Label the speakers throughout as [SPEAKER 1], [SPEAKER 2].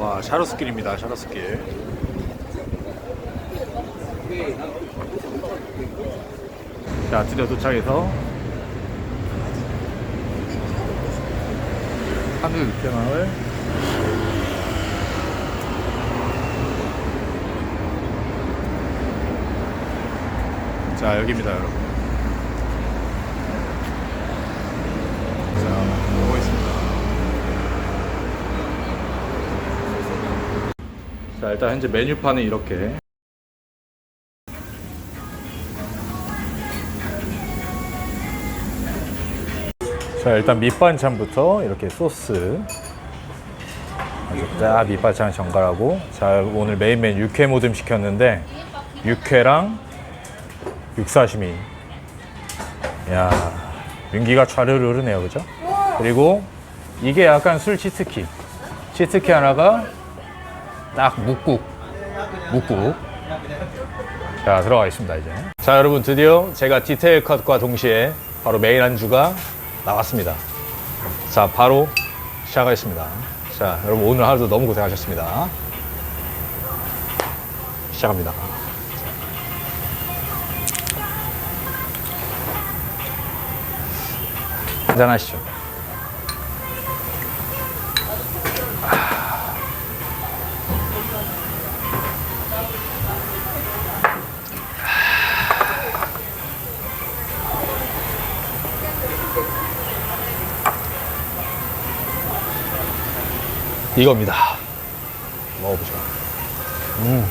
[SPEAKER 1] 와 샤로스길입니다 샤로스길. 자 드디어 도착해서 한국 육개마을. 자 여기입니다 여러분 자 보고 있습니다 자 일단 현재 메뉴판은 이렇게. 자 일단 밑반찬부터 이렇게 소스. 아주 딱 밑반찬 정갈하고. 자 오늘 메인 메뉴 육회 모듬 시켰는데 육회랑 육사시미. 야 윤기가 좌르르 흐르네요 그죠? 그리고 이게 약간 술 치트키. 치트키 하나가 딱 묵국 묵국 자 들어가겠습니다 이제. 자 여러분 드디어 제가 디테일 컷과 동시에 바로 메인 안주가 나왔습니다. 자 바로 시작하겠습니다. 자 여러분 오늘 하루도 너무 고생하셨습니다. 시작합니다. 한잔하시죠 이겁니다. 먹어보죠. 음.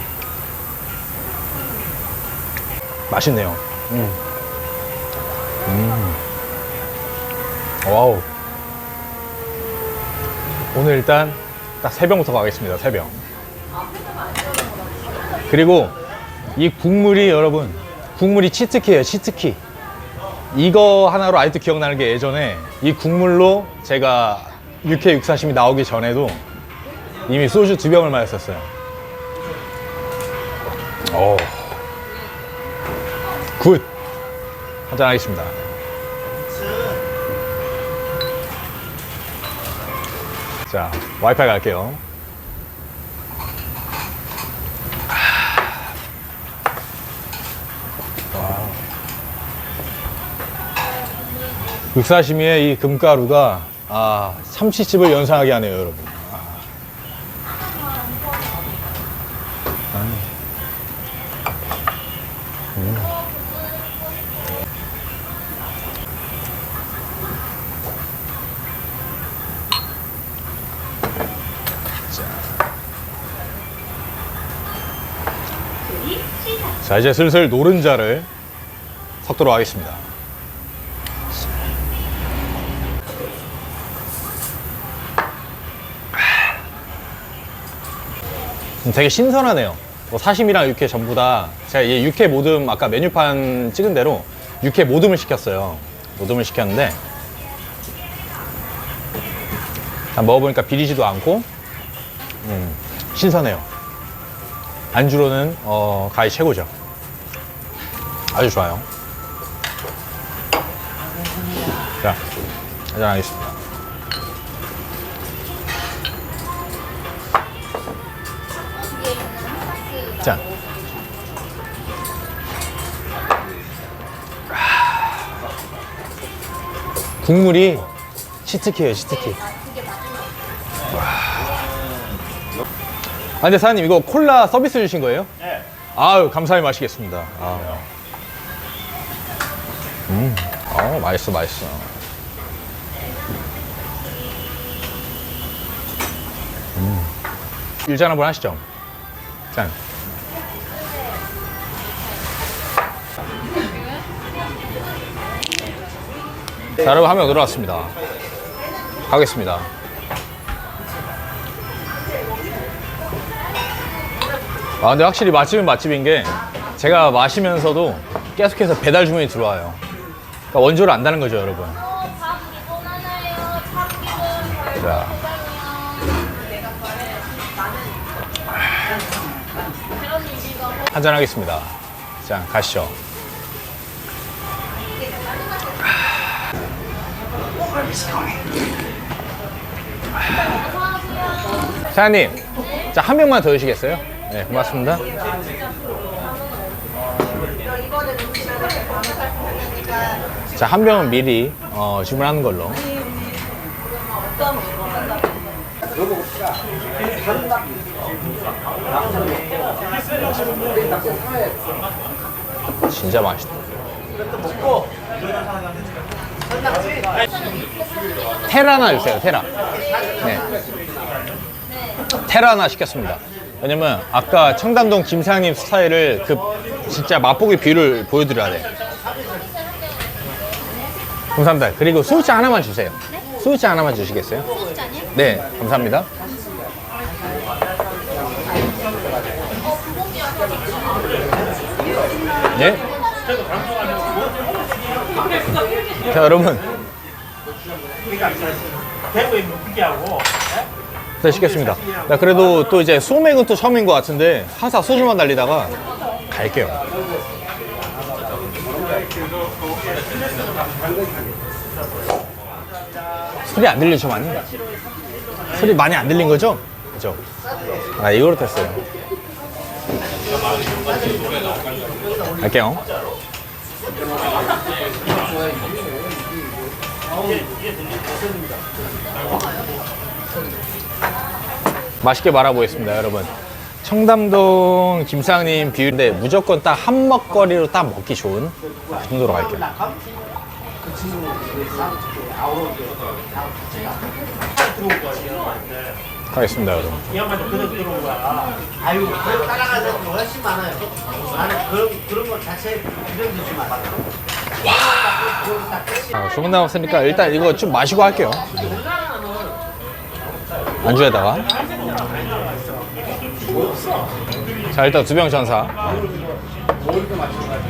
[SPEAKER 1] 맛있네요. 음. 음. 와우. 오늘 일단 딱세 병부터 가겠습니다. 세 병. 그리고 이 국물이 여러분, 국물이 치트키예요. 치트키. 이거 하나로 아직도 기억나는 게 예전에 이 국물로 제가 육회 육사심이 나오기 전에도 이미 소주 두 병을 마셨었어요. 오. 굿. 한잔 하겠습니다. 자, 와이파이 갈게요. 육사시미의 이 금가루가 아 참치집을 연상하게 하네요 여러분 아. 음. 자. 자 이제 슬슬 노른자를 섞도록 하겠습니다 되게 신선하네요. 뭐 사심이랑 육회 전부 다 제가 이 육회 모듬 아까 메뉴판 찍은 대로 육회 모듬을 시켰어요. 모듬을 시켰는데 다 먹어보니까 비리지도 않고 음, 신선해요. 안주로는 어, 가히 최고죠. 아주 좋아요. 자, 한잔 하겠습니다. 짠. 국물이 치트키예요, 치트키. 아, 근데 사장님 이거 콜라 서비스 주신 거예요?
[SPEAKER 2] 네.
[SPEAKER 1] 아유, 감사히 마시겠습니다. 아. 음, 아, 맛있어, 맛있어. 음. 일잔 한번 하시죠. 짠. 자, 여러분 한 명 들어왔습니다. 가겠습니다. 아, 근데 확실히 맛집은 맛집인 게 제가 마시면서도 계속해서 배달 주문이 들어와요. 그러니까 원조를 안다는 거죠, 여러분. 자, 한잔 하겠습니다. 자, 가시죠. 사장님, 자, 한 병만 더 주시겠어요? 네, 고맙습니다. 자, 한 병은 미리 어, 주문하는 걸로. 진짜 맛있다. 테라 하나 주세요, 테라. 네. 테라 하나 시켰습니다. 왜냐면 아까 청담동 김사장님 스타일을 그 진짜 맛보기 뷰를 보여드려야 돼. 감사합니다. 그리고 소주잔 하나만 주세요. 소주잔 하나만 주시겠어요? 네, 감사합니다. 예? 자, 여러분.
[SPEAKER 3] 묵기하고
[SPEAKER 1] 네, 시켰습니다. 나 그래도 또 이제 소맥은 또 처음인 것 같은데 항상 소주만 달리다가 갈게요. 소리 안 들리죠 많이? 소리 많이 안 들린 거죠? 그죠? 아 이거로 됐어요. 갈게요. 맛있게 말아보겠습니다, 여러분. 청담동 김상님 비유인데 무조건 딱 한 먹거리로 딱 먹기 좋은 그 정도로 갈게요. 가겠습니다, 여러분.
[SPEAKER 3] 이 양반이 그냥 들어온 거야.
[SPEAKER 4] 아유, 그걸 따라가는 게 훨씬 많아요. 나는 그런, 그런 것 자체 이런 짓이 많아요.
[SPEAKER 1] 아, 조금 남았으니까 일단 이거 좀 마시고 할게요. 안주에다가. 자, 일단 두 병 전사.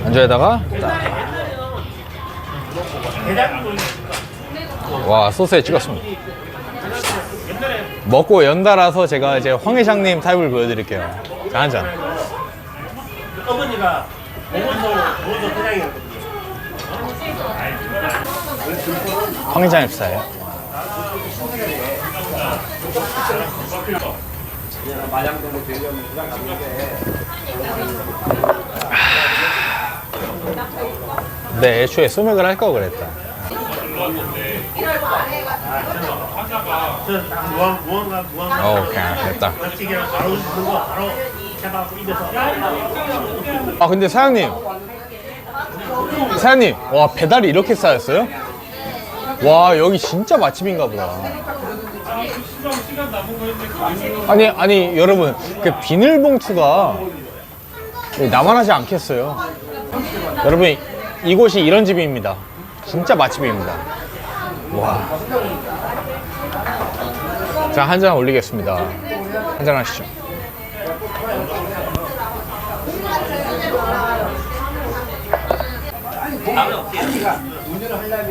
[SPEAKER 1] 안주에다가. 딱. 와, 소스에 찍었습니다. 먹고 연달아서 제가 이제 황 회장님 타입을 보여드릴게요. 자, 한 잔.
[SPEAKER 3] 어머니가 보건소 회장이었거든요.
[SPEAKER 1] 황 회장님 스타일. 네, 애초에 소맥을 할 거 그랬다.
[SPEAKER 3] 무한.
[SPEAKER 1] 어, 오케이, 됐다.
[SPEAKER 3] 해갖고 입에서.
[SPEAKER 1] 아, 근데 사장님. 사장님, 와, 배달이 이렇게 쌓였어요? 와, 여기 진짜 맛집인가 보다. 아니, 아니, 여러분, 그 비닐봉투가 나만 하지 않겠어요. 여러분, 이곳이 이런 집입니다. 진짜 맛집입니다. 와. 자, 한 잔 올리겠습니다. 한 잔 하시죠. 여러분 짠.
[SPEAKER 3] 연전을 하라고.
[SPEAKER 1] 짠.
[SPEAKER 3] 연전하는데 그러니까 내가 이거 내일 내일 내일 아침에 내 형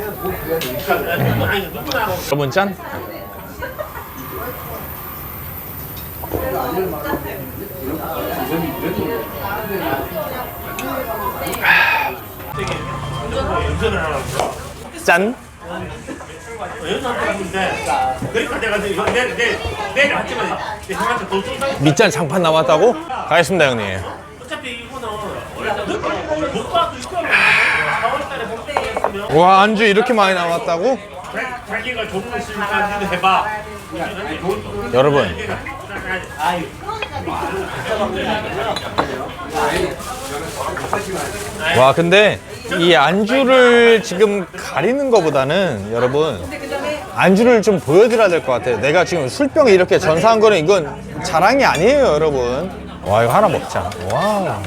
[SPEAKER 3] 한테 돈 쏜다.
[SPEAKER 1] 밑잔 장판 남았다고? 가겠습니다 형님.
[SPEAKER 3] 어차피 이거는 못 봐도 있어. 4월달에 목대했으면
[SPEAKER 1] 와 안주 이렇게 많이 남았다고?
[SPEAKER 3] 자기가 좋은 니도 해봐.
[SPEAKER 1] 여러분 와 근데 이 안주를 지금 가리는 것보다는 여러분 안주를 좀 보여드려야 될 것 같아요 내가 지금 술병 이렇게 전사한 거는 이건 자랑이 아니에요 여러분 와 이거 하나 먹자 와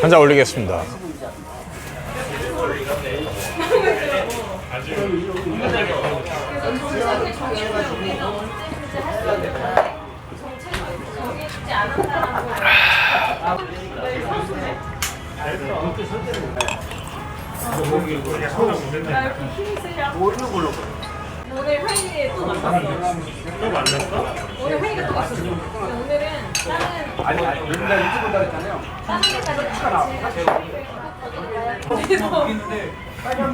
[SPEAKER 1] 한 잔 올리겠습니다
[SPEAKER 5] 오늘 회의에 또 만났어.
[SPEAKER 3] 또 만났어?
[SPEAKER 5] 오늘 회의가 또 있었어. 아니 아니 데까지 같이 해가지고 그래서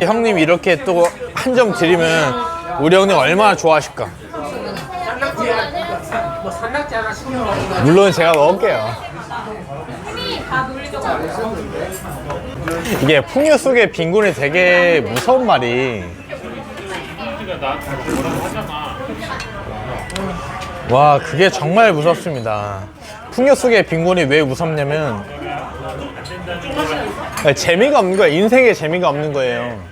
[SPEAKER 1] 형님 이렇게 또한점 드리면 우리 형님 얼마나 좋아하실까? 물론 제가 먹을게요. 이게 풍요 속의 빈곤이 되게 무서운 말이. 와, 그게 정말 무섭습니다. 풍요 속의 빈곤이 왜 무섭냐면 재미가 없는 거예요. 인생에 재미가 없는 거예요.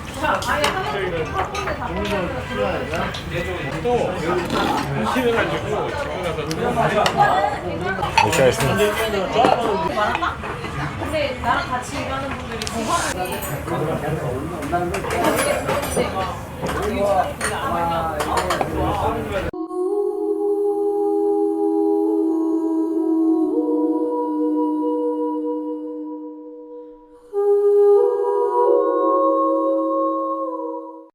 [SPEAKER 1] 고생하셨습니다.
[SPEAKER 5] 근데 나랑 같이 일하는 분들이 공감이